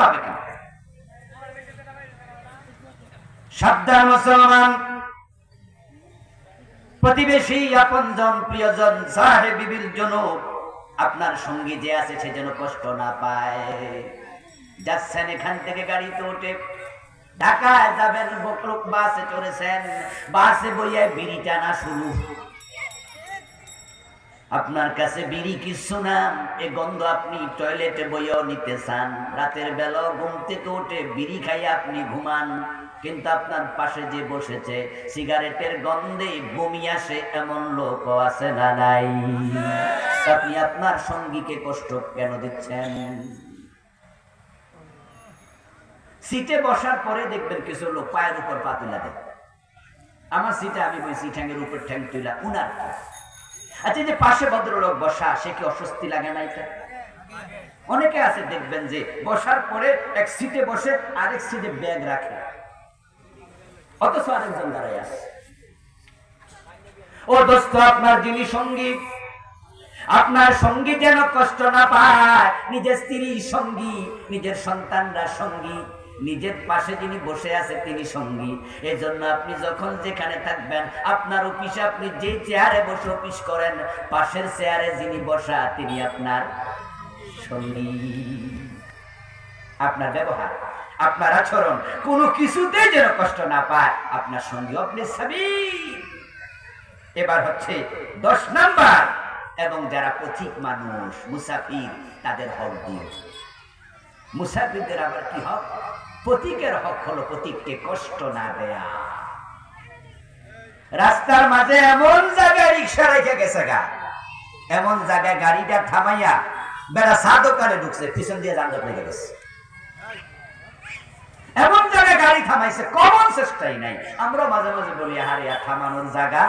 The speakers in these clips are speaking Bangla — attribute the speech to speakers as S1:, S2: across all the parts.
S1: করতে হবে কেন সাবধান মুসলমান। প্রতিবেশী, আপনজন, প্রিয়জন জন্য আপনার সঙ্গী যে আছে সে যেন কষ্ট না পায়। যাচ্ছেন এখান থেকে গাড়িতে উঠে ঢাকায় যাবেন বাসে চড়েছেন। বাসে বইয়া বিড়ি টানা শুরু। আপনার কাছে বিড়ি কিছু না, এ গন্ধ আপনি টয়লেটে বইয়াও নিতে চান। রাতের বেলা ঘুম থেকে উঠে বিড়ি খাইয়ে আপনি ঘুমান। কিন্তু আপনার পাশে যে বসেছে, সিগারেটের গন্ধে বমি আসে, এমন লোক আছে না নাই। আপনি আপনার সঙ্গীকে কষ্ট কেন দিচ্ছেন? সিটে বসার পরে দেখবেন কিছু লোক পায়ের উপর পা তুলা দেয়। আমার সিটে আমি বসি ঠ্যাঙ্গের উপর ঠ্যাং তুলা, উনার আচ্ছা যে পাশে ভদ্রলোক বসা, সে কি অস্বস্তি লাগে না এটা? অনেকে আছে, দেখবেন যে বসার পরে এক সিটে বসে আরেক সিটে ব্যাগ রাখে। অথচ আরেকজন দাঁড়ায় আছে। ও দোস্ত, আপনার যিনি সঙ্গী, আপনার সঙ্গী যেন কষ্ট না পায়, নিজের স্ত্রী সঙ্গী, নিজের সন্তানরা সঙ্গী। নিজের পাশে যিনি বসে আছে তিনি সঙ্গী। এই জন্য আপনি যখন যেখানে থাকবেন, আপনার অফিসে আপনি যে চেয়ারে বসে অফিস করেন, পাশের চেয়ারে যিনি বসা, তিনি আপনার সঙ্গী। আপনার ব্যবহার, আপনার আচরণ, কোনো কিছুতে যেন কষ্ট না পায়, আপনার সঙ্গী আপনি সাবি এবার হচ্ছে দশ নাম্বার, এবং যারা পথিক মানুষ, মুসাফির, তাদের হক দিয়ে। মুসাফিরদের আবার কি হক? পথিকের হক হলো পথিককে কষ্ট না দেয়া। রাস্তার মাঝে এমন জায়গায় রিক্সা রেখে গেছে গা। এমন জায়গায় গাড়িটা থামাইয়া বেড়া চা দোকানে ঢুকছে, পিছন দিয়ে যানজট লেগে গেছে। এমন জায়গায় গাড়ি থামাইছে, কমন চেষ্টাই নাই। আমরা মাঝে মাঝে বলি হারে আর থামানোর জায়গা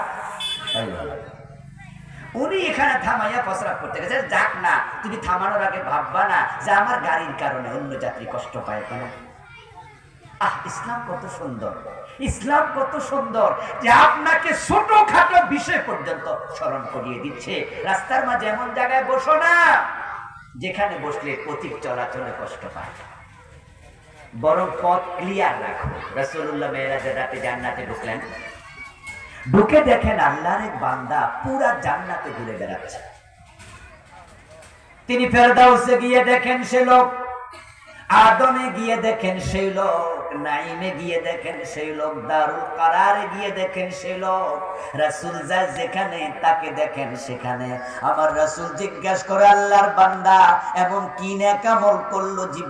S1: উনি এখানে থামাইয়া ফসরাপ করতে গেছে, যাক না, তুমি থামানোর আগে ভাববা না যে আমার গাড়ির কারণে অন্য যাত্রী কষ্ট পায় কেন? আহ, ইসলাম কত সুন্দর। ইসলাম কত সুন্দর যে আপনাকে ছোটখাটো বিষয় পর্যন্ত স্মরণ করিয়ে দিচ্ছে। রাস্তার মাঝে এমন জায়গায় বসো না, যেখানে বসলে পথিক চলাচলে কষ্ট পায়। বরং পথ ক্লিয়ার রাখো। রসুল্লাহ মেয়েরাজের রাতে জান্নাতে ঢুকলেন। ঢুকে দেখেন আল্লাহর এক বান্দা পুরা জান্নাতে ঘুরে বেড়াচ্ছে। তিনি ফেরদাউসে গিয়ে দেখেন সে লোক। আদমে গিয়ে দেখেন সেই লোক, নাইমে গিয়ে দেখেন সেই লোক, দারুল কারারে গিয়ে দেখেন সেই লোক, রাসুল যা যেখানে তাকে দেখেন সেখানে। আমার রাসুল জিজ্ঞাসা করে, আল্লাহর বান্দা, এমন কি নেকামল করল জিব্রিল?